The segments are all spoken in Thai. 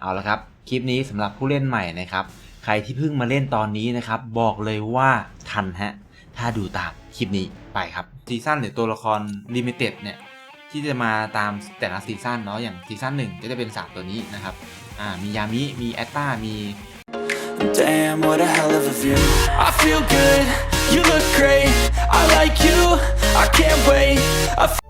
เอาละครับ คลิปนี้สำหรับผู้เล่นใหม่นะครับ ใครที่เพิ่งมาเล่นตอนนี้นะครับ บอกเลยว่าทันฮะ ถ้าดูตามคลิปนี้ไปครับ ซีซั่นหรือตัวละครลิมิเต็ดเนี่ย ที่จะมาตามแต่ละซีซั่นเนาะ อย่างซีซั่นหนึ่งก็จะเป็นสามตัวนี้นะครับ อ่า มียามิ มีแอตตามี Damn, what a hell of a view. I feel good, you look great. I like you, I can't wait. I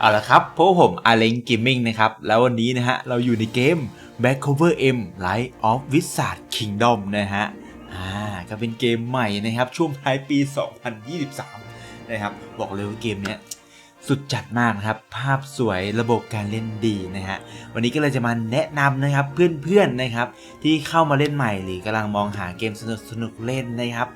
เอาละครับพวกผมอาเลงเกมมิ่งนะครับ แล้ววันนี้นะฮะ เราอยู่ในเกม Back Cover M Light of Wizard Kingdom นะฮะ อ่า ก็เป็นเกมใหม่นะครับ ช่วงท้ายปี 2023 นะครับ บอกเลยว่าเกมเนี้ยสุดจัดมากนะครับ ภาพสวยระบบการเล่นดีนะฮะ วันนี้ก็เลยจะมาแนะนำนะครับเพื่อนๆนะครับ ที่เข้ามาเล่นใหม่หรือกำลังมองหาเกมสนุกๆเล่นนะครับ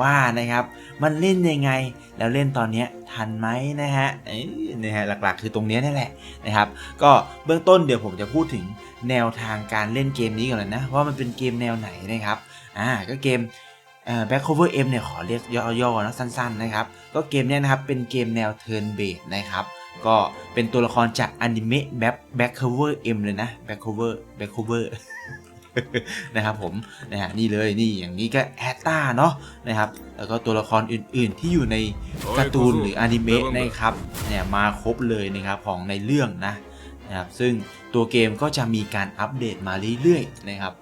ว่านะครับ มันเล่นยังไงแล้วเล่นตอนนี้ทันไหมนะฮะเอ้ยนะฮะหลักๆ คือตรงนี้นี่แหละนะครับ ก็เบื้องต้นเดี๋ยวผมจะพูดถึงแนวทางการเล่นเกมนี้ก่อนเลยนะว่ามันเป็นเกมแนวไหนนะครับอ่าก็เกมเอ่อ Back Cover M เนี่ยขอเรียกย่อๆนะสั้นๆนะครับ ก็เกมเนี้ยนะครับเป็นเกมแนว Turn Based นะครับก็เป็นตัวละครจากอนิเมะ Back Back Cover M เลยนะ Back Cover Back Cover นะครับผมนะฮะนี่เลยนี่อย่างนี้ก็แอตตาเนาะนะครับแล้วก็ตัวละครอื่นๆ ที่อยู่ในการ์ตูนหรืออนิเมะนะครับเนี่ยมาครบเลยนะครับของในเรื่องนะนะครับซึ่งตัวเกมก็จะมีการอัปเดตมาเรื่อยๆนะครับ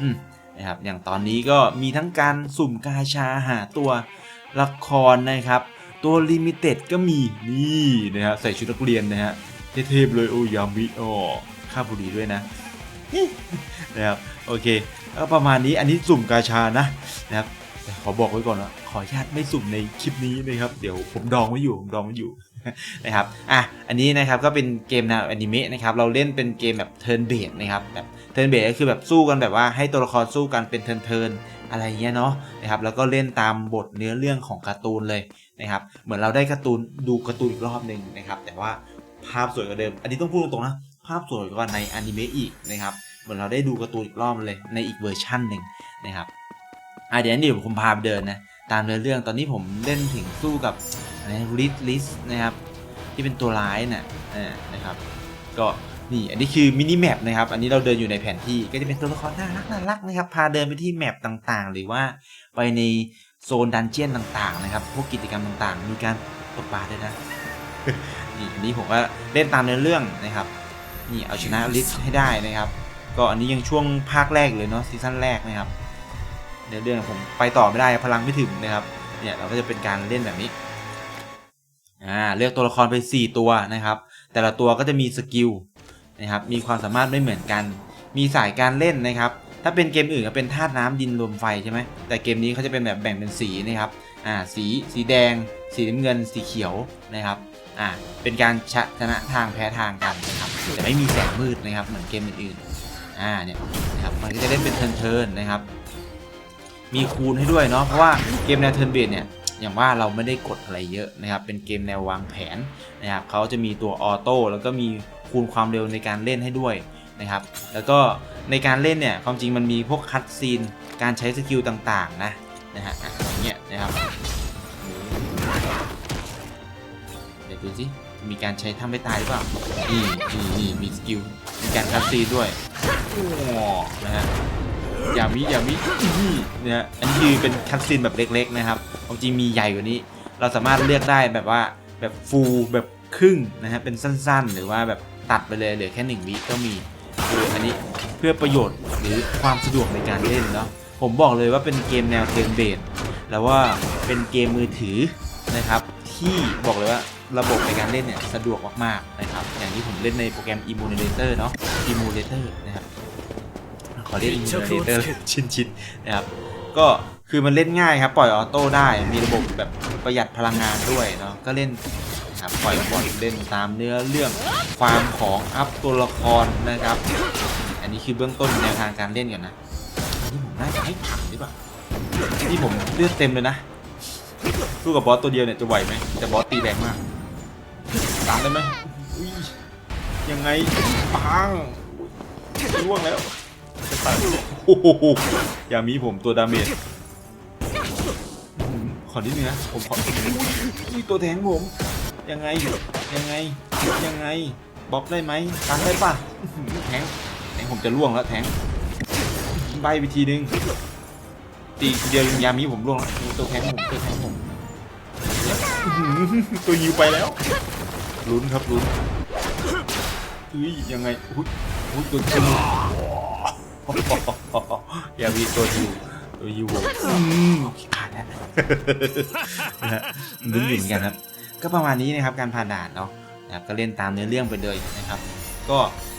อืมนะครับอย่างตอนนี้ก็มีทั้งการสุ่มกาชาหาตัวละครนะครับ ตัวลิมิเต็ดก็มีนี่นะฮะใส่ชุดนักเรียนนะฮะเทพๆเลยโอยามิอ๋อค่าบุหรีด้วยนะ นะครับโอเคก็ประมาณนี้อันนี้สุ่มกาชานะนะครับขอบอกไว้ก่อนว่าขออนุญาตไม่สุ่มในคลิปนี้นะครับ เดี๋ยวผมดองไว้อยู่ผมดองไว้อยู่นะครับอะอันนี้นะครับก็เป็นเกมแนวอนิเมะนะครับเราเล่นเป็นเกมแบบเทิร์นเบดนะครับแบบเทิร์นเบดก็คือแบบสู้กันแบบว่าให้ตัวละครสู้กันเป็นเทิร์นเทิร์นอะไรเงี้ยเนาะนะครับแล้วก็เล่นตามบทเนื้อเรื่องของการ์ตูนเลยนะครับเหมือนเราได้การ์ตูนดูการ์ตูนอีกรอบหนึ่งนะครับแต่ว่าภาพสวยกว่าเดิม อันนี้ต้องพูดตรงๆนะ ภาพสวยกว่าในอนิเมะอีกนะครับเหมือนเราได้ดูการ์ตูนอีกรอบเลยในอีกเวอร์ชั่นหนึ่งนะครับอะเดี๋ยวนี้ผมพาไปเดินนะตามเนื้อเรื่องตอนนี้ผมเล่นถึงสู้กับอะไรลิสลิสนะครับที่เป็นตัวร้ายน่ะอ่านะครับก็นี่อันนี้คือมินิแมปนะครับอันนี้เราเดินอยู่ในแผนที่ก็จะเป็นตัวละครน่ารักน่ารักนะครับพาเดินไปที่แมปต่างๆ หรือว่าไปในโซนดันเจียนต่างๆนะครับพวกกิจกรรมต่างๆ มีการตกปลาด้วยนะนี่อันนี้ผมก็เล่นตามเนื้อเรื่องนะครับ นี่เอาชนะลิสให้ได้นะครับ ก็อันนี้ยังช่วงภาคแรกเลยเนาะซีซั่นแรกนะครับเดี๋ยวเรื่องผมไปต่อไม่ได้พลังไม่ถึงนะครับเนี่ยเราก็จะเป็นการเล่นแบบนี้อ่าเลือกตัวละครไป 4 ตัวนะครับ แต่ละตัวก็จะมีสกิลนะครับมีความสามารถไม่เหมือนกัน มีสายการเล่นนะครับ ถ้าเป็นเกมอื่นก็เป็นธาตุน้ำดินลมไฟใช่ไหมแต่เกมนี้เขาจะเป็นแบบแบ่งเป็นสีนะครับอ่าสีสีแดง สีน้ำเงินสีเขียวนะครับอ่าเป็นการชนะทางแพ้ทางกันนะครับแต่ไม่มีแสงมืดนะครับเหมือนเกมอื่นๆอ่าเนี่ยนะครับมันก็จะเล่นเป็นเทิร์นเทิร์นนะครับ มีคูณให้ด้วยเนาะเพราะว่าเกมแนวเทิร์นเบสเนี่ยอย่างว่าเราไม่ได้กดอะไรเยอะนะครับ เป็นเกมแนววางแผนนะครับเขาจะมีตัวออโต้แล้วก็มีคูณความเร็วในการเล่นให้ด้วย นะครับ แล้วก็ในการเล่นเนี่ยความจริงมันมีพวกคัตซีนการใช้สกิลต่างๆนะนะฮะอย่างเงี้ยนะครับเดี๋ยวดูสิมีการใช้ทำไม่ตายหรือเปล่านี่นี่นี่มีสกิลมีการคัตซีนด้วยโอ้นะฮะอย่ามิอย่ามินี่นะฮะอันนี้คือเป็นคัตซีนแบบเล็ก ๆ นะครับความจริงมีใหญ่กว่านี้ เราสามารถเลือกได้แบบว่าแบบฟูลแบบครึ่งนะฮะเป็นสั้นๆ หรือว่าแบบตัดไปเลยเหลือแค่หนึ่งวิก็มี คืออันนี้เพื่อประโยชน์หรือความสะดวกในการเล่นเนาะผมบอกเลยว่าเป็นเกมแนวเทิร์นเบสแล้วว่าเป็นเกมมือถือนะครับ ที่บอกเลยว่าระบบในการเล่นเนี่ยสะดวกมากๆนะครับ อย่างที่ผมเล่นในโปรแกรม Emulator เนาะ Emulator นะครับขอเรียกอินเทอร์เน็ตชินชินนะครับ ก็คือมันเล่นง่ายครับ ปล่อยออโต้ได้มีระบบแบบประหยัดพลังงานด้วยเนาะก็เล่น ครับปล่อยบอลเล่นตามเนื้อเรื่องฟามของอัพตัวละครนะครับ อันนี้คือเบื้องต้นแนวทางการเล่นก่อนนะที่ผมน่าจะให้ผ่านหรือเปล่าที่ผมเลือดเต็มเลยนะสู้กับบอสตัวเดียวเนี่ยจะไหวไหมแต่บอสตีแรงมากตามได้ไหมยังไงปังล่วงแล้วจะตายโอ้โหอย่ามีผมตัวดาเมจอืมขอนิดนึงนะผมขอตัวแทงผม ยังไง ยังไง ยังไงบล็อกได้ไหมตันได้ปะแทงแทงผมจะล่วงแล้วแทงใบวิธีนึงตีเดียวยามีผมล่วงแล้วตัวแทงผมตัวแทงผมตัวยิวไปแล้วลุ้นครับลุ้นเฮ้ยยังไงอุ้ยอุ้ยตัวยิวอย่ามีตัวยิวตัวยิวผมอืมขาดแล้วนะฮะลุ้นอยู่เหมือนกันครับ ก็ประมาณนี้นะครับการผ่านด่านเนาะนะครับก็เล่นตามเนื้อเรื่องไปเลยนะครับ ก็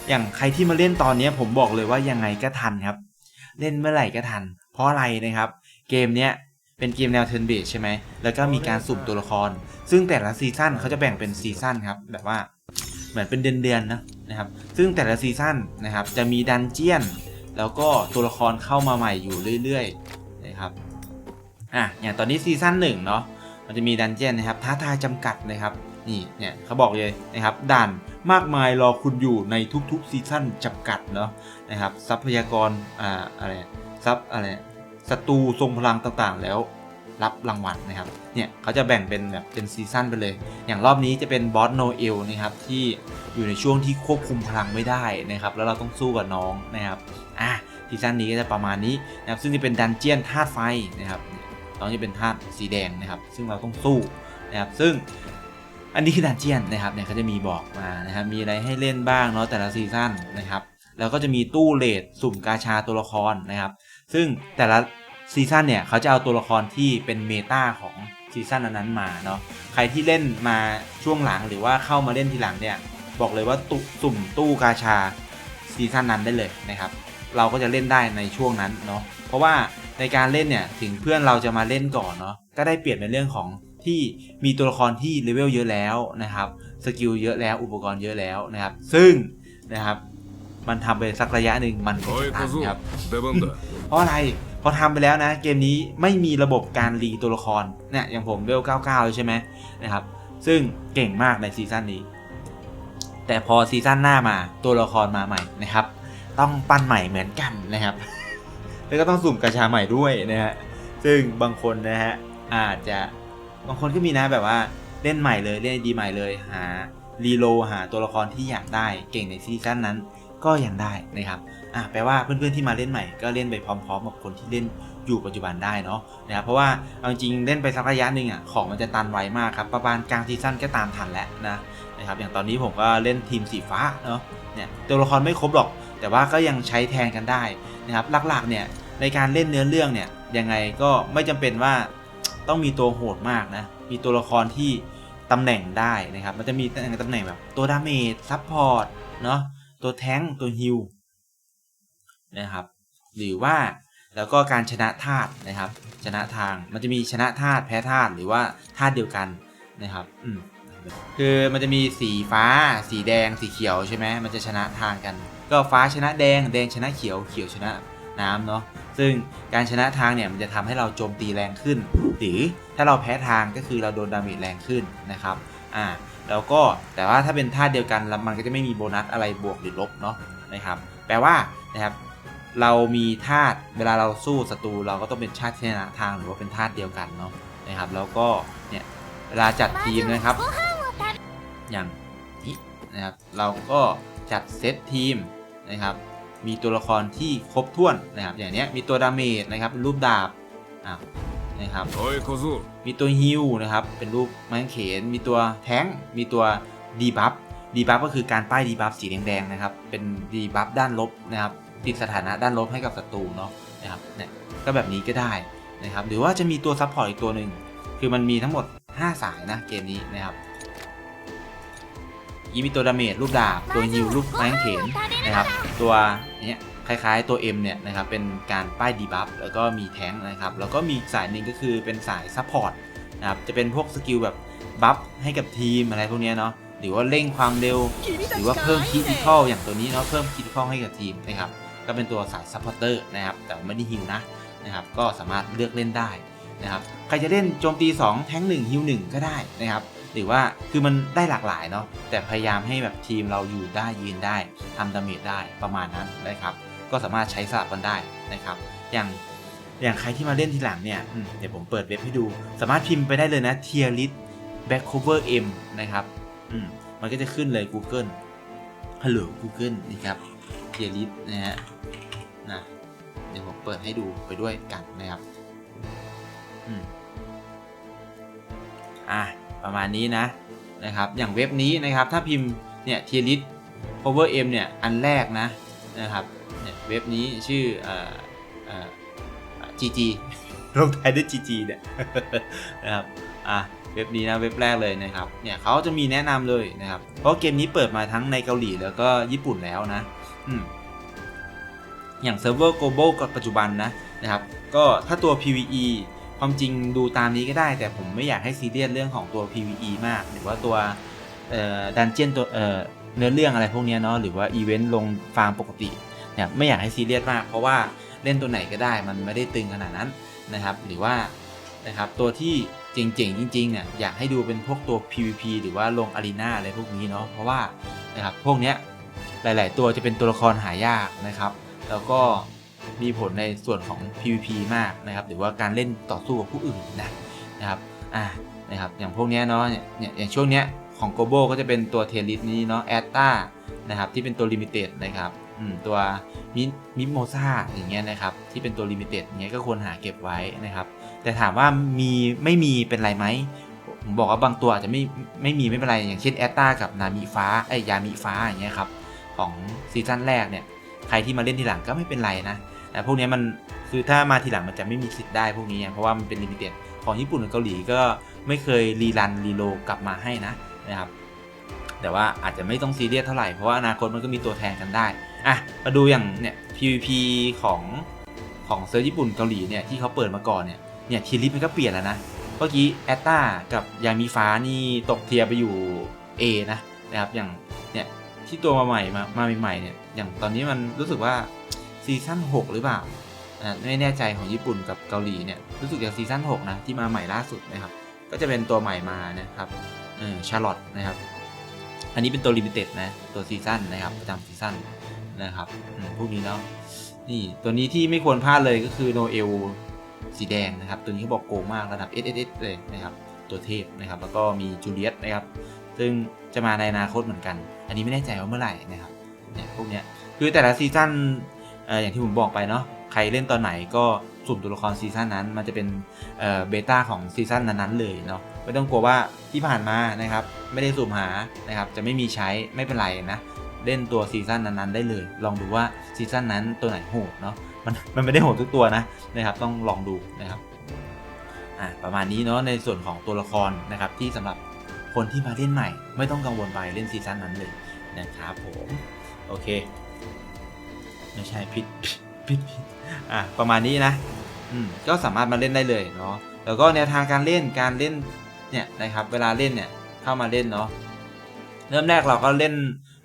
อย่างใครที่มาเล่นตอนนี้ผมบอกเลยว่ายังไงก็ทันครับ เล่นเมื่อไหร่ก็ทัน เพราะอะไรนะครับ เกมเนี้ยเป็นเกมแนวเทิร์นเบสใช่ไหม แล้วก็มีการสุ่มตัวละคร ซึ่งแต่ละซีซั่นเขาจะแบ่งเป็นซีซั่นครับ แบบว่าเหมือนเป็นเดือนๆนะนะครับ ซึ่งแต่ละซีซั่นนะครับจะมีดันเจียน แล้วก็ตัวละครเข้ามาใหม่อยู่เรื่อยๆนะครับ อะ อย่างตอนนี้ซีซั่นหนึ่งเนาะ มันจะมีดันเจียนนะครับท้าทายจำกัดนะครับนี่เนี่ยเขาบอกเลยนะครับด่านมากมายรอคุณอยู่ในทุกๆซีซั่นจำกัดเนาะนะครับทรัพยากรอ่าอะไรทรัพย์อะไรศัตรูทรงพลังต่างๆ แล้วรับรางวัลนะครับ เนี่ยเขาจะแบ่งเป็นแบบเป็นซีซั่นไปเลย อย่างรอบนี้จะเป็นบอสโนเอลนะครับที่อยู่ในช่วงที่ควบคุมพลังไม่ได้นะครับ แล้วเราต้องสู้กับน้องนะครับ อะซีซั่นนี้ก็จะประมาณนี้นะครับ ซึ่งจะเป็นดันเจียนธาตุไฟนะครับ น้องจะเป็นธาตุสีแดงนะครับ ซึ่งเราต้องสู้นะครับ ซึ่งอันนี้คือดันเจียนนะครับเนี่ยเขาจะมีบอกมานะครับ มีอะไรให้เล่นบ้างเนาะแต่ละซีซั่นนะครับ แล้วก็จะมีตู้เลดสุ่มกาชาตัวละครนะครับ ซึ่งแต่ละซีซั่นเนี่ยเขาจะเอาตัวละครที่เป็นเมตาของซีซั่นนั้นๆมาเนาะ ใครที่เล่นมาช่วงหลังหรือว่าเข้ามาเล่นทีหลังเนี่ยบอกเลยว่าตุสุ่มตู้กาชาซีซั่นนั้นได้เลยนะครับ เราก็จะเล่นได้ในช่วงนั้นเนาะ เพราะว่า ในการเล่นเนี่ยถึงเพื่อนเราจะมาเล่นก่อนเนาะก็ได้เปลี่ยบในเรื่องของที่มีตัวละครที่เลเวลเยอะแล้วนะครับสกิลเยอะแล้วอุปกรณ์เยอะแล้วนะครับ ซึ่งนะครับมันทำไปสักระยะหนึ่งมันก็ตันครับเพราะอะไรพอทำไปแล้วนะเกมนี้ไม่มีระบบการรีตัวละครเนี่ยอย่างผมเลเวล99 ใช่ไหมนะครับ ซึ่งเก่งมากในซีซั่นนี้ แต่พอซีซั่นหน้ามาตัวละครมาใหม่นะครับ ต้องปั้นใหม่เหมือนกันนะครับ แล้วก็ต้องสุ่มกระชาใหม่ด้วยนะฮะซึ่งบางคนนะฮะอาจจะบางคนก็มีนะแบบว่าเล่นใหม่เลยเล่นดีใหม่เลยหารีโลหาตัวละครที่อยากได้เก่งในซีซั่นนั้นก็ยังได้นะครับอะแปลว่าเพื่อนๆที่มาเล่นใหม่ก็เล่นไปพร้อม ๆ กับคนที่เล่นอยู่ปัจจุบันได้เนาะนะครับเพราะว่าเอาจริงเล่นไปสักระยะหนึ่งอะของมันจะตันไวมากครับประมาณกลางซีซั่นก็ตามทันแล้วนะนะครับอย่างตอนนี้ผมก็เล่นทีมสีฟ้าเนาะเนี่ยตัวละครไม่ครบหรอก แต่ว่าก็ยังใช้แทนกันได้นะครับหลักๆเนี่ยในการเล่นเนื้อเรื่องเนี่ยยังไงก็ไม่จำเป็นว่าต้องมีตัวโหดมากนะมีตัวละครที่ตำแหน่งได้นะครับ มันจะมีตำแหน่งแบบตัวดาเมจซับพอร์ตเนาะตัวแทงตัวฮิลนะครับ หรือว่าแล้วก็การชนะธาตุนะครับ ชนะทางมันจะมีชนะธาตุแพ้ธาตุหรือว่าธาตุเดียวกันนะครับอืมคือมันจะมีสีฟ้า สีแดงสีเขียวใช่ไหมมันจะชนะทางกัน ก็ฟ้าชนะแดง แดงชนะเขียว เขียวชนะน้ำเนาะ ซึ่งการชนะทางเนี่ยมันจะทำให้เราโจมตีแรงขึ้น หรือถ้าเราแพ้ทางก็คือเราโดนดาเมจแรงขึ้นนะครับ อ่า แล้วก็แต่ว่าถ้าเป็นธาตุเดียวกันมันก็จะไม่มีโบนัสอะไรบวกหรือลบเนาะนะครับ แปลว่านะครับเรามีธาตุเวลาเราสู้ศัตรูเราก็ต้องเป็นชาติชนะทางหรือว่าเป็นธาตุเดียวกันเนาะนะครับ แล้วก็เนี่ยเวลาจัดทีมนะครับ อย่างนี้นะครับเราก็จัดเซตทีม นะครับ มีตัวละครที่ครบถ้วนนะครับ อย่างนี้มีตัวดาเมจนะครับรูปดาบอ้านะครับมีตัวฮิวนะครับ เป็นรูปไม้เขน มีตัวแท้ง มีตัวดีบัฟดีบัฟก็คือการป้ายดีบัฟสีแดงๆนะครับ เป็นดีบัฟด้านลบนะครับ ติดสถานะด้านลบให้กับศัตรูเนาะนะครับเนี่ยก็แบบนี้ก็ได้นะครับ หรือว่าจะมีตัวซัพพอร์ตอีกตัวหนึ่ง คือมันมีทั้งหมด 5 สายนะเกมนี้นะครับ ยี่มีตัวดาเมจรูปดาบ ตัวฮิลรูปไม้กางเขนนะครับ ตัวเนี้ยคล้ายๆตัว M เนี่ยนะครับเป็นการป้ายดีบัฟแล้วก็มีแท้งนะครับ แล้วก็มีอีกสายหนึ่งก็คือเป็นสายซัพพอร์ตนะครับจะเป็นพวกสกิลแบบบัฟให้กับทีมอะไรพวกเนี้ยเนาะหรือว่าเร่งความเร็ว หรือว่าเพิ่มคิด i คอลอย่างตัวนี้เนาะเพิ่มคิด i คอลให้กับทีมนะครับก็เป็นตัวสายซัพพอร์เตอร์นะครับแต่ไม่ได้ฮิวนะนะครับก็สามารถเลือกเล่นได้นะครับใครจะเล่นโจมตี 2 แท้ง1ฮิว1ก็ได้นะครับ หรือว่าคือมันได้หลากหลายเนาะแต่พยายามให้แบบทีมเราอยู่ได้ยืนได้ทำดาเมจได้ประมาณนั้นนะครับ ก็สามารถใช้สลับกันได้นะครับ อย่างอย่างใครที่มาเล่นทีหลังเนี่ยเดี๋ยวผมเปิดเว็บให้ดู สามารถพิมพ์ไปได้เลยนะ tier list back cover m นะครับอืมมันก็จะขึ้นเลย Google ฮัลโหล Google นี่ครับ tier list นะฮะนะเดี๋ยวผมเปิดให้ดูไปด้วยกันนะครับ อืมอะ ประมาณนี้นะนะครับอย่างเว็บนี้นะครับถ้าพิมพ์เนี่ย tier list cover m เนี่ยอันแรกนะนะครับเนี่ยเว็บนี้ชื่อเอ่อเอ่อ GG ลงท้ายด้วย GG เนี่ยนะครับอะเว็บนี้นะเว็บแรกเลยนะครับเนี่ยเขาจะมีแนะนำเลยนะครับ เพราะเกมนี้เปิดมาทั้งในเกาหลีแล้วก็ญี่ปุ่นแล้วนะอืมอย่างเซิร์ฟเวอร์ global ปัจจุบันนะนะครับ ก็ถ้าตัว PVE ความจริงดูตามนี้ก็ได้ แต่ผมไม่อยากให้ซีเรียสเรื่องของตัว PVE มาก หรือว่าตัวดันเจียนตัวเนื้อเรื่องอะไรพวกนี้เนาะหรือว่าอีเวนต์ลงฟาร์มปกติเนี่ยไม่อยากให้ซีเรียสมาก เพราะว่าเล่นตัวไหนก็ได้มันไม่ได้ตึงขนาดนั้นนะครับ หรือว่านะครับตัวที่เจ๋งๆจริงๆเนี่ยอยากให้ดูเป็นพวกตัว PVP หรือว่าลงอารีนาอะไรพวกนี้เนาะเพราะว่านะครับพวกเนี้ยหลาย ๆ ตัวจะเป็นตัวละครหายากนะครับ แล้วก็ มีผลในส่วนของ PVP มากนะครับ หรือว่าการเล่นต่อสู้กับผู้อื่นนะนะครับอ่านะครับอย่างพวกนี้เนาะเนี่ยอย่างช่วงเนี้ยของ g o b o ก็จะเป็นตัวเทลิสนี้เนาะแอตตานะครับที่เป็นตัวลิมิเต็ดนะครับอืมตัวมิมิโมซาอย่างเงี้ยนะครับที่เป็นตัวลิมิเต็ดอย่างเงี้ยก็ควรหาเก็บไว้นะครับ แต่ถามว่ามีไม่มีเป็นไรไหมผมบอกว่าบางตัวอาจจะไม่ไม่มีไม่เป็นไรอย่างเช่นแอตตากับนามิฟ้าไอยยามิฟ้าอย่างเงี้ยครับของซีซั่นแรกเนี่ยใครที่มาเล่นทีหลังก็ไม่เป็นไรนะ แต่พวกนี้มันคือถ้ามาทีหลังมันจะไม่มีสิทธิ์ได้พวกนี้เพราะว่ามันเป็นลิมิเต็ดของญี่ปุ่นกับเกาหลีก็ไม่เคยรีรันรีโลกลับมาให้นะนะครับแต่ว่าอาจจะไม่ต้องซีเรียสเท่าไหร่ เพราะว่าอนาคตมันก็มีตัวแทนกันได้อะมาดูอย่างเนี่ย PVP ของของเซิร์ฟญี่ปุ่นเกาหลีเนี่ยที่เขาเปิดมาก่อนเนี่ยเนี่ยทีลิฟมันก็เปลี่ยนแล้วนะเมื่อกี้แอตตากับยามีฟ้านี่ตกเทียร์ไปอยู่ A นะนะครับอย่างเนี่ยที่ตัวมาใหม่มามาใหม่ๆเนี่ยอย่างตอนนี้มันรู้สึกว่า ซีซั่น6 หรือเปล่าไม่แน่ใจของญี่ปุ่นกับเกาหลีเนี่ยรู้สึกจากซีซั่น6นะที่มาใหม่ล่าสุดนะครับ ก็จะเป็นตัวใหม่มานะครับเออชาร์ลอตนะครับ อันนี้เป็นตัวลิมิเต็ดนะตัวซีซั่นนะครับประจำซีซั่นนะครับพวกนี้เนาะนี่ตัวนี้ที่ไม่ควรพลาดเลยก็คือโนเอลสีแดงนะครับ ตัวนี้เขาบอกโกงมากระดับ SSS เลยนะครับ ตัวเทพนะครับ แล้วก็มีจูเลียตนะครับ ซึ่งจะมาในอนาคตเหมือนกัน อันนี้ไม่แน่ใจว่าเมื่อไหร่นะครับเนี่ยพวกเนี้ยคือแต่ละซีซั่น อย่างที่ผมบอกไปเนาะใครเล่นตอนไหนก็สุ่มตัวละครซีซั่นนั้น มันจะเป็นเบต้าของซีซั่นนั้นๆเลยเนาะไม่ต้องกลัวว่าที่ผ่านมานะครับไม่ได้สุ่มหานะครับจะไม่มีใช้ไม่เป็นไรนะเล่นตัวซีซั่นนั้นๆได้เลย ลองดูว่าซีซั่นนั้นตัวไหนโหดเนาะมันมันไม่ได้โหดทุกตัวนะนะครับต้องลองดูนะครับอะประมาณนี้เนาะในส่วนของตัวละครนะครับที่สำหรับคนที่มาเล่นใหม่ ไม่ต้องกังวลไปเล่นซีซั่นนั้นเลยนะครับผมโอเค ไม่ใช่ผิดผิดผิดผิดอะประมาณนี้นะอืมก็สามารถมาเล่นได้เลยเนาะแล้วก็แนวทางการเล่นการเล่นเนี่ยนะครับ เวลาเล่นเนี่ยเข้ามาเล่นเนาะเริ่มแรกเราก็เล่น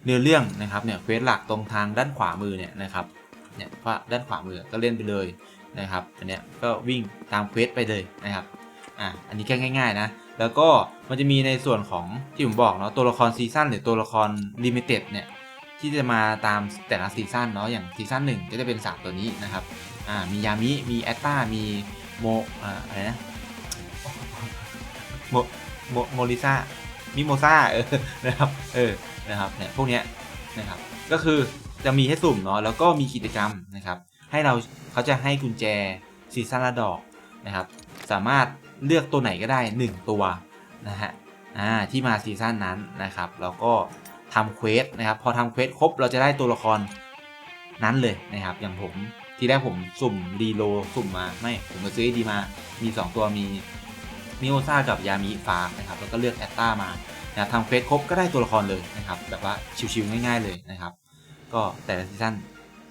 เนื้อเรื่องนะครับเนี่ยเควสหลักตรงทางด้านขวามือเนี่ยนะครับเนี่ยเพราะด้านขวามือก็เล่นไปเลยนะครับอันเนี้ยก็วิ่งตามเควสไปเลยนะครับอะอันนี้แค่ง่าย ๆนะ แล้วก็มันจะมีในส่วนของที่ผมบอกเนาะตัวละครซีซั่นหรือตัวละครลิมิเต็ดเนี่ย ที่จะมาตามแต่ละซีซั่นเนาะอย่างซีซั่นหนึ่งก็จะเป็น 3 ตัวนี้นะครับอ่ามียามิ มีแอตตามีโมอ่าอะไรนะโมโมโมลิซามิโมซาเออนะครับเออนะครับเนี่ยพวกเนี้ยนะครับก็คือจะมีให้สุ่มเนาะแล้วก็มีกิจกรรมนะครับ ให้เราเขาจะให้กุญแจซีซั่นละดอกนะครับ สามารถเลือกตัวไหนก็ได้ 1 ตัวนะฮะอ่าที่มาซีซั่นนั้นนะครับ แล้วก็ ทำเควสนะครับ พอทำเควสครบเราจะได้ตัวละครนั้นเลยนะครับ อย่างผมทีแรกผมสุ่มรีโลสุ่มมาไม่ผมมาซื้อดีมา มี 2 ตัวมีมิโอซ่ากับยามิฟ้านะครับ แล้วก็เลือกแอตตามานะทำเควสครบก็ได้ตัวละครเลยนะครับ แบบว่าชิวๆง่ายๆเลยนะครับ ก็แต่ละซีซั่น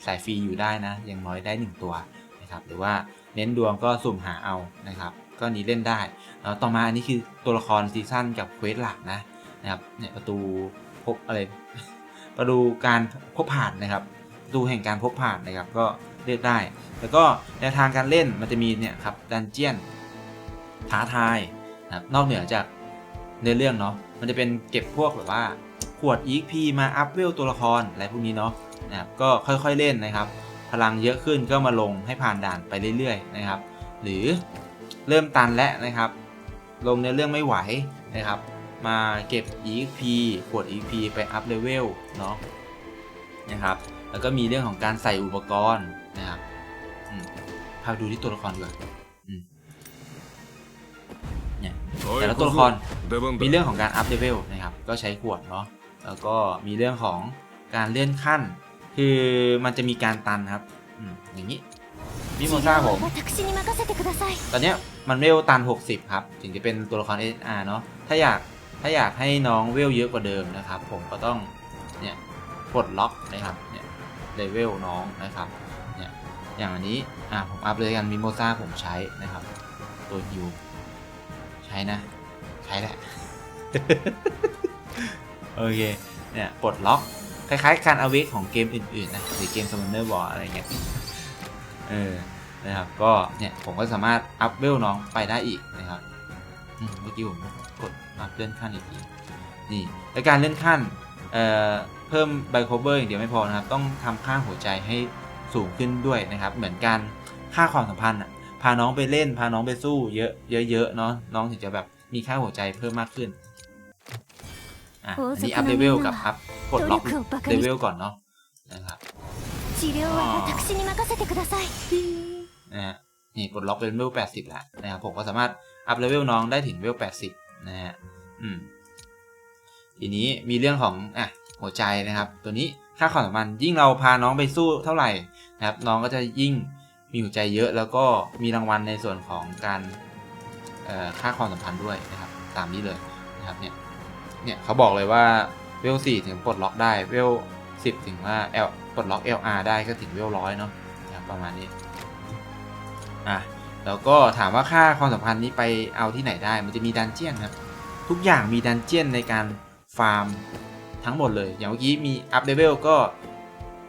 สายฟรีอยู่ได้นะอย่างน้อยได้ 1 ตัวนะครับ หรือว่าเน้นดวงก็สุ่มหาเอานะครับ ก็นี้เล่นได้แล้วต่อมาอันนี้คือตัวละครซีซั่นกับเควสหลักนะนะครับเนี่ยประตู พบอะไรประตูการพบผ่านนะครับประตูแห่งการพบผ่านนะครับ ก็เลือกได้ แล้วก็แนวทางการเล่นมันจะมีเนี่ยครับดันเจียนท้าทายนะครับนอกเหนือจากเนื้อเรื่องเนาะมันจะเป็นเก็บพวกแบบว่าขวด EXP มาอัพเวลตัวละครอะไรพวกนี้เนาะนะครับก็ค่อยๆเล่นนะครับ พลังเยอะขึ้นก็มาลงให้ผ่านด่านไปเรื่อยๆนะครับ หรือเริ่มตันแล้วนะครับ ลงในเรื่องไม่ไหวนะครับ มาเก็บ EXP กด EXP ไปอัพเลเวลเนาะนะครับ แล้วก็มีเรื่องของการใส่อุปกรณ์นะครับพาดูที่ตัวละครก่อนเนี่ยแต่ละตัวละครมีเรื่องของการอัพเลเวลนะครับ ก็ใช้ขวดเนาะแล้วก็มีเรื่องของการเลื่อนขั้น คือมันจะมีการตันครับอย่างนี้มิโมซ่าผมตอนนี้มันเวลตัน 60 ครับ ถึงจะเป็นตัวละคร SR เนาะถ้าอยาก ถ้าอยากให้น้องเวลเยอะกว่าเดิมนะครับ ผมก็ต้องเนี่ยปลดล็อกนะครับเนี่ยเลเวลน้องนะครับเนี่ยอย่างอันนี้อะผมอัพเลยกันมิโมซ่าผมใช้นะครับ ตัวฮิวใช้นะ ใช้แหละโอเคเนี่ยปลดล็อกคล้ายๆการอเวกของเกมอื่นๆนะหรือเกม Summoner War อะไรเงี้ยเออนะครับก็เนี่ยผมก็สามารถอัพเวลน้องไปได้อีกนะครับเมื่อกี้ผม กดมาเลื่อนขั้นอีกทีนี่และการเลื่อนขั้นเเพิ่มไบโคเบอร์อย่างเดียวไม่พอนะครับ ต้องทำค่าหัวใจให้สูงขึ้นด้วยนะครับ เหมือนการค่าความสัมพันธ์พาน้องไปเล่น พาน้องไปสู้เยอะเยอะเนาะน้องถึงจะแบบมีค่าหัวใจเพิ่มมากขึ้นอะอันนี้อัพเลเวลกับครับกดล็อกเลเวลก่อนเนาะนะครับนะฮนี่กดล็อกเป็นเแปดสิบแล้วนะครับผมก็สามารถอัพเลเวลน้องได้ถึงเลเวสิบ นะฮะอืมทีนี้มีเรื่องของอะหัวใจนะครับ ตัวนี้ค่าความสัมพันธ์ยิ่งเราพาน้องไปสู้เท่าไหร่นะครับ น้องก็จะยิ่งมีหัวใจเยอะ แล้วก็มีรางวัลในส่วนของการค่าความสัมพันธ์ด้วยนะครับ ตามนี้เลยนะครับเนี่ยเนี่ยเขาบอกเลยว่าเวล4ถึงปลดล็อกได้เวล10ถึงว่า L ปลดล็อก LR ได้ก็ถึงเวลร้อยเนาะนะรประมาณนี้อะ แล้วก็ถามว่าค่าความสัมพันธ์นี้ไปเอาที่ไหนได้ มันจะมีดันเจียนครับทุกอย่างมีดันเจียนในการฟาร์มทั้งหมดเลย อย่างเมื่อกี้มีอัพเลเวลก็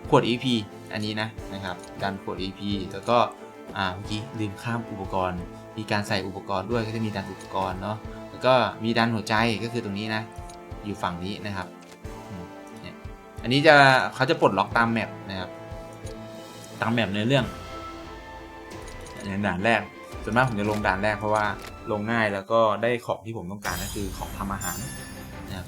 ขวด EP อันนี้นะนะครับดันขวด EP แล้วก็อ่าเมื่อกี้ลืมข้ามอุปกรณ์ มีการใส่อุปกรณ์ด้วยก็จะมีดันอุปกรณ์เนาะแล้วก็มีดันหัวใจก็คือตรงนี้นะ อยู่ฝั่งนี้นะครับอันนี้จะเขาจะปลดล็อกตามแมปนะครับตามแมปในเรื่อง อย่างด่านแรกส่วนมากผมจะลงด่านแรกเพราะว่าลงง่ายแล้วก็ได้ของที่ผมต้องการก็คือของทำอาหารนะครับ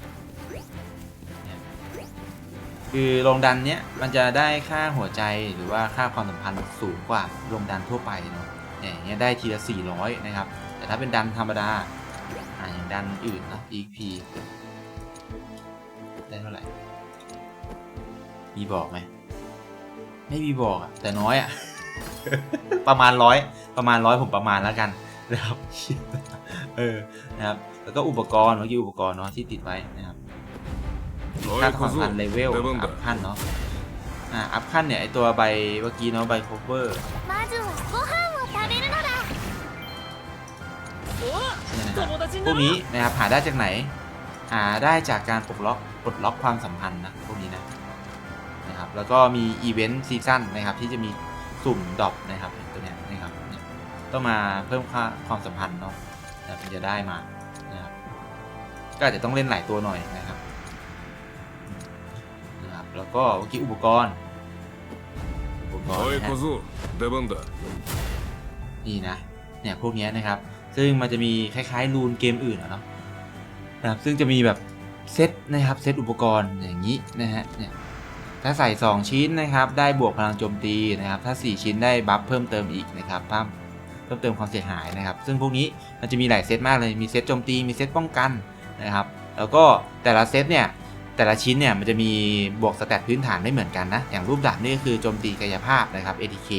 คือลงดันเนี้ยมันจะได้ค่าหัวใจหรือว่าค่าความสัมพันธ์สูงกว่าลงดันทั่วไปเนาะเนี่ยอย่างเงี้ยได้ทีละ 400 นะครับ แต่ถ้าเป็นดันธรรมดาอ่าอย่างดันอื่นนะ EP ได้เท่าไหร่ มีบอกไหม ไม่มีบอกอะแต่น้อยอะ ประมาณร้อยประมาณร้อยผมประมาณแล้วกันนะครับเออนะครับ แล้วก็อุปกรณ์เมื่อกี้อุปกรณ์เนาะที่ติดไว้นะครับค่าความพันเลเวลอัพขั้นเนาะอ่าอัพขั้นเนี่ยไอตัวใบเมื่อกี้เนาะใบโคเวอร์พวกนี้นะครับหาได้จากไหน หาได้จากการปลดล็อกปลดล็อกความสัมพันธ์นะพวกนี้นะนะครับแล้วก็มีอีเวนต์ซีซั่นนะครับที่จะมี สุ่มดรอปนะครับตัวเนี้ยนะครับต้องมาเพิ่มค่าความสัมพันธ์เนาะนะถึงจะได้มานะครับก็อาจจะต้องเล่นหลายตัวหน่อยนะครับนะครับแล้วก็เมื่อกี้อุปกรณ์อุปกรณ์นะนี่นะเนี่ยพวกนี้นะครับ ซึ่งมันจะมีคล้ายๆรูนเกมอื่นเนาะนะครับซึ่งจะมีแบบเซตนะครับเซตอุปกรณ์อย่างนี้นะฮะเนี่ย ถ้าใส่ 2 ชิ้นนะครับได้บวกพลังโจมตีนะครับ ถ้า 4 ชิ้นได้บัฟเพิ่มเติมอีกนะครับเพิ่มเพิ่มเติมความเสียหายนะครับ ซึ่งพวกนี้มันจะมีหลายเซตมากเลยมีเซตโจมตีมีเซตป้องกันนะครับแล้วก็แต่ละเซตเนี่ยแต่ละชิ้นเนี่ยมันจะมีบวกสแตทพื้นฐานไม่เหมือนกันนะ อย่างรูปดาบนี่ก็คือโจมตีกายภาพนะครับ ATK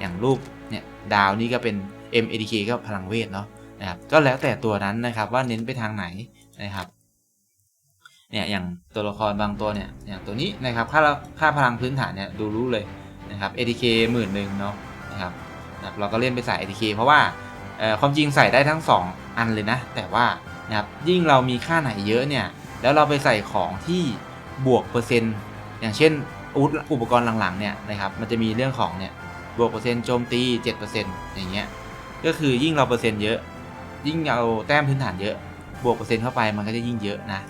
อย่างรูปเนี่ยดาวนี่ก็เป็น M ATK ก็พลังเวทเนาะนะครับก็แล้วแต่ตัวนั้นนะครับว่าเน้นไปทางไหนนะครับ เนี่ยอย่างตัวละครบางตัวเนี่ยอย่างตัวนี้นะครับค่าค่าพลังพื้นฐานเนี่ยดูรู้เลยนะครับ ATK หมื่นหนึ่งเนาะนะครับนะเราก็เล่นไปใส่ ATK เพราะว่าความจริงใส่ได้ทั้ง 2 อันเลยนะ แต่ว่านะครับยิ่งเรามีค่าไหนเยอะเนี่ยแล้วเราไปใส่ของที่บวกเปอร์เซ็นต์อย่างเช่นอุอุปกรณ์หลังๆเนี่ยนะครับมันจะมีเรื่องของเนี่ยบวกเปอร์เซ็นต์โจมตี 7%อย่างเงี้ยก็คือยิ่งเราเปอร์เซ็นต์เยอะ ยิ่งเอาแต้มพื้นฐานเยอะ บวกเปอร์เซ็นต์เข้าไปมันก็จะยิ่งเยอะนะ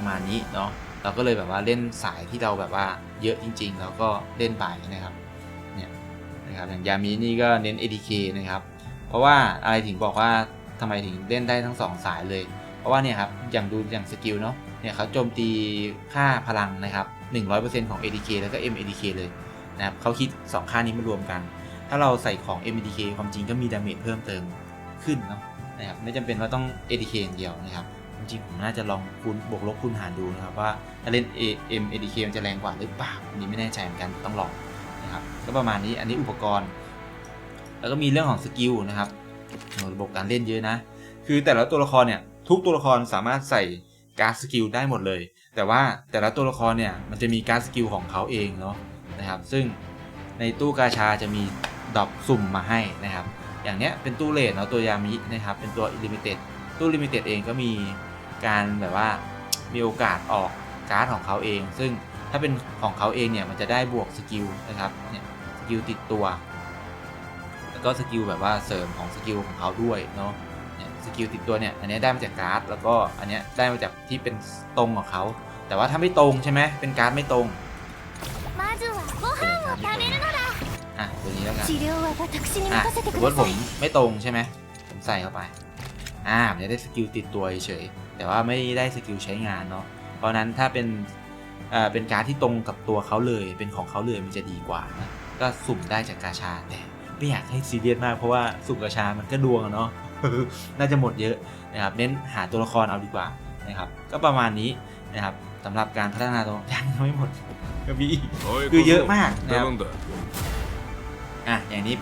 ประมาณนี้เนาะเราก็เลยแบบว่าเล่นสายที่เราแบบว่าเยอะจริง ๆ แล้วก็เล่นไปนะครับเนี่ยนะครับอย่างยามีนี่ก็เน้น ADK นะครับเพราะว่าอะไรถึงบอกว่าทำไมถึงเล่นได้ทั้งสองสายเลย เพราะว่าเนี่ยครับอย่างดูอย่างสกิลเนาะเนี่ยเขาโจมตีค่าพลังนะครับ 100%ของ ADK แล้วก็ MADK เลยนะครับเขาคิด 2 ค่านี้มารวมกัน ถ้าเราใส่ของ MADK ความจริงก็มีดาเมจเพิ่มเติมขึ้นเนาะนะครับไม่จำเป็นว่าต้อง ADK อย่างเดียวนะครับ จริงผมน่าจะลองคูณบวกลบคูณหารดูนะครับว่าถ้าเล่น AM ADK มันจะแรงกว่าหรือเปล่าอันนี้ไม่แน่ใจเหมือนกันต้องลองนะครับก็ประมาณนี้อันนี้อุปกรณ์ แล้วก็มีเรื่องของสกิลนะครับระบบการเล่นเยอะนะ คือแต่ละตัวละครเนี่ยทุกตัวละครสามารถใส่การ์ดสกิลได้หมดเลย แต่ว่าแต่ละตัวละครเนี่ยมันจะมีการ์ดสกิลของเขาเองเนาะนะครับซึ่งในตู้กาชาจะมีดอกสุ่มมาให้นะครับ อย่างเนี้ยเป็นตู้เลทเนาะตัวยามินะครับเป็นตัว Limited ตู้ Limited เองก็มี การแบบว่ามีโอกาสออกการ์ดของเขาเอง ซึ่งถ้าเป็นของเขาเองเนี่ยมันจะได้บวกสกิลนะครับเนี่ยสกิลติดตัว แล้วก็สกิลแบบว่าเสริมของสกิลของเขาด้วยเนาะสกิลติดตัวเนี่ยอันนี้ได้มาจากการ์ดแล้วก็อันนี้ได้มาจากที่เป็นตรงของเขา แต่ว่าถ้าไม่ตรงใช่ไหมเป็นการ์ดไม่ตรงอะตัวนี้แล้วกันอะสมมติผมไม่ตรงใช่ไหมผมใส่เข้าไปอ่ามันจะได้สกิลติดตัวเฉย แต่ว่าไม่ได้สกิลใช้งานเนาะเพราะนั้นถ้าเป็นเป็นการ์ดที่ตรงกับตัวเขาเลย เป็นของเขาเลยมันจะดีกว่านะก็สุ่มได้จากกาชาแต่ไม่อยากให้ซีเรียสมากเพราะว่าสุ่มกาชามันก็ดวงเนาะน่าจะหมดเยอะนะครับเน้นหาตัวละครเอาดีกว่านะครับ ก็ประมาณนี้นะครับสำหรับการพัฒนาตัวยังไม่หมดก็มีคือเยอะมากนะครับอะอย่างนี้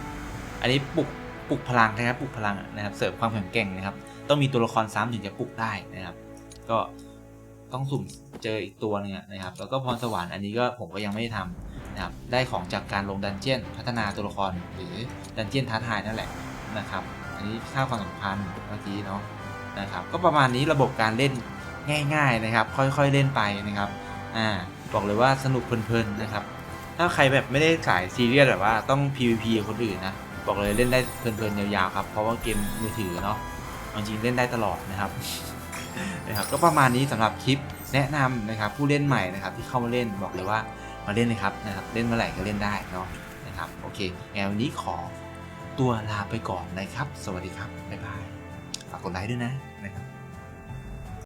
อันนี้ปลุกปลุกพลังนะครับปลุกพลังนะครับเสริมความแข็งแกร่งนะครับ ต้องมีตัวละครซ้ำถึงจะปลุกได้นะครับ ก็ต้องสุ่มเจออีกตัวหนึงนะครับ แล้วก็พรสวรรค์อันนี้ก็ผมก็ยังไม่ได้ทำนะครับ ได้ของจากการลงดันเจียนพัฒนาตัวละครหรือดันเจียนท้าทายนั่นแหละนะครับ อันนี้ค่าความสัมพันธ์เมื่อกี้เนาะนะครับ ก็ประมาณนี้ระบบการเล่นง่าย ๆนะครับ ค่อยๆเล่นไปนะครับอ่าบอกเลยว่าสนุกเพลินๆนะครับ ถ้าใครแบบไม่ได้สายซีเรียสแบบว่าต้อง PVP กับคนอื่นนะ บอกเลยเล่นได้เพลินๆยาวๆครับ เพราะว่าเกมมือถือเนาะ จริงเล่นได้ตลอดนะครับนะครับ ก็ประมาณนี้สำหรับคลิปแนะนำนะครับ ผู้เล่นใหม่นะครับ ที่เข้ามาเล่นบอกเลยว่ามาเล่นเลยครับนะครับ เล่นเมื่อไหร่ก็เล่นได้เนาะนะครับโอเคงั้นวันนี้ขอตัวลาไปก่อนนะครับ สวัสดีครับบ๊ายบายฝากกดไลค์ด้วยนะ